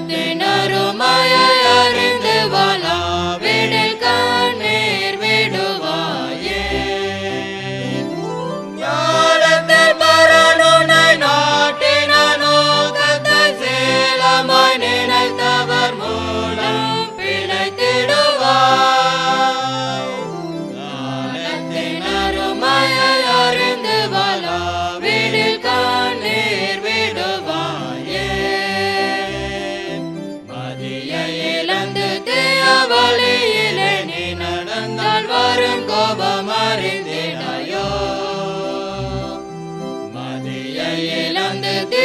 the name. வழியை இழந்து தேவழியிலே நீ நடந்தால் வரும் கோபம் அறிந்தினாயோ மதியை இழந்து தே